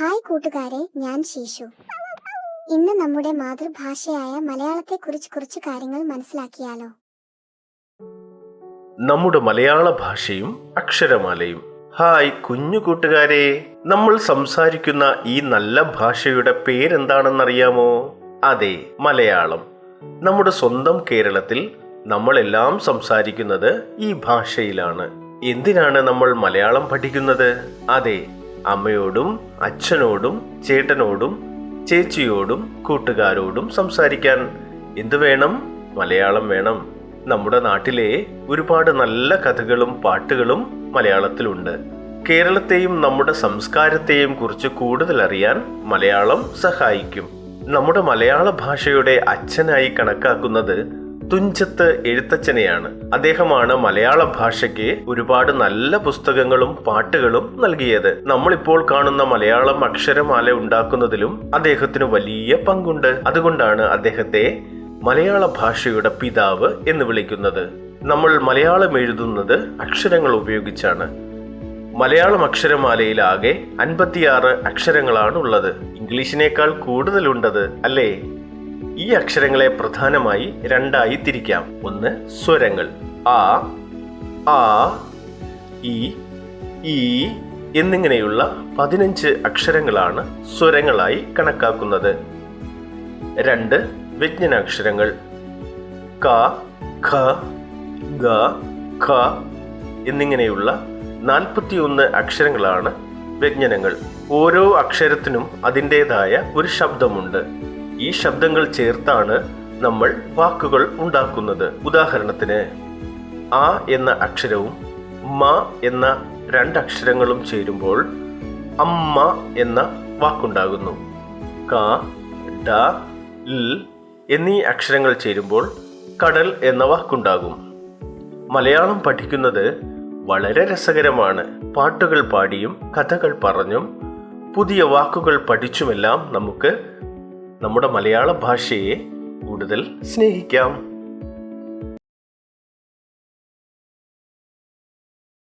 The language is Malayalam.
ഹായ് കൂട്ടുകാരെ ഞാൻ ശീശു. ഇന്ന് നമ്മുടെ മാതൃഭാഷയായ മലയാളത്തെ കുറിച്ച് കുറച്ച് കാര്യങ്ങൾ മനസ്സിലാക്കിയാലോ? നമ്മുടെ മലയാള ഭാഷയും അക്ഷരമാലയും. ഹായ് കുഞ്ഞു കൂട്ടുകാരെ നമ്മൾ സംസാരിക്കുന്ന ഈ നല്ല ഭാഷയുടെ പേരെന്താണെന്നറിയാമോ? അതെ മലയാളം. നമ്മുടെ സ്വന്തം കേരളത്തിൽ നമ്മളെല്ലാം സംസാരിക്കുന്നത് ഈ ഭാഷയിലാണ്. എന്തിനാണ് നമ്മൾ മലയാളം പഠിക്കുന്നത്? അതെ അമ്മയോടും അച്ഛനോടും ചേട്ടനോടും ചേച്ചിയോടും കൂട്ടുകാരോടും സംസാരിക്കാൻ എന്തു വേണം? മലയാളം വേണം. നമ്മുടെ നാട്ടിലെ ഒരുപാട് നല്ല കഥകളും പാട്ടുകളും മലയാളത്തിലുണ്ട്. കേരളത്തെയും നമ്മുടെ സംസ്കാരത്തെയും കുറിച്ച് കൂടുതൽ അറിയാൻ മലയാളം സഹായിക്കും. നമ്മുടെ മലയാള ഭാഷയുടെ അച്ഛനായി കണക്കാക്കുന്നത് തുഞ്ചത്ത് എഴുത്തച്ഛനെയാണ്. അദ്ദേഹമാണ് മലയാള ഭാഷയ്ക്ക് ഒരുപാട് നല്ല പുസ്തകങ്ങളും പാട്ടുകളും നൽകിയത്. നമ്മളിപ്പോൾ കാണുന്ന മലയാളം അക്ഷരമാല ഉണ്ടാക്കുന്നതിലും അദ്ദേഹത്തിന് വലിയ പങ്കുണ്ട്. അതുകൊണ്ടാണ് അദ്ദേഹത്തെ മലയാള ഭാഷയുടെ പിതാവ് എന്ന് വിളിക്കുന്നത്. നമ്മൾ മലയാളം എഴുതുന്നത് അക്ഷരങ്ങൾ ഉപയോഗിച്ചാണ്. മലയാളം അക്ഷരമാലയിലാകെ അൻപത്തിയാറ് അക്ഷരങ്ങളാണ് ഉള്ളത്. ഇംഗ്ലീഷിനേക്കാൾ കൂടുതലുണ്ടത് അല്ലേ? ഈ അക്ഷരങ്ങളെ പ്രധാനമായി രണ്ടായി തിരിക്കാം. ഒന്ന് സ്വരങ്ങൾ. ആ ആ ഇ ഈ എന്നിങ്ങനെയുള്ള പതിനഞ്ച് അക്ഷരങ്ങളാണ് സ്വരങ്ങളായി കണക്കാക്കുന്നത്. രണ്ട് വ്യഞ്ജനാക്ഷരങ്ങൾ. ക ഖ ഗ ഖ എന്നിങ്ങനെയുള്ള നാൽപ്പത്തിയൊന്ന് അക്ഷരങ്ങളാണ് വ്യഞ്ജനങ്ങൾ. ഓരോ അക്ഷരത്തിനും അതിന്റെതായ ഒരു ശബ്ദമുണ്ട്. ഈ ശബ്ദങ്ങൾ ചേർത്താണ് നമ്മൾ വാക്കുകൾ ഉണ്ടാക്കുന്നത്. ഉദാഹരണത്തിന് ആ എന്ന അക്ഷരവും മ എന്ന രണ്ടക്ഷരങ്ങളും ചേരുമ്പോൾ അമ്മ എന്ന വാക്കുണ്ടാകുന്നു. ക ഡ ൽ എന്നീ അക്ഷരങ്ങൾ ചേരുമ്പോൾ കടൽ എന്ന വാക്കുണ്ടാകും. മലയാളം പഠിക്കുന്നത് വളരെ രസകരമാണ്. പാട്ടുകൾ പാടിയും കഥകൾ പറഞ്ഞും പുതിയ വാക്കുകൾ പഠിച്ചുമെല്ലാം നമുക്ക് നമ്മുടെ മലയാള ഭാഷയെ കൂടുതൽ സ്നേഹിക്കാം.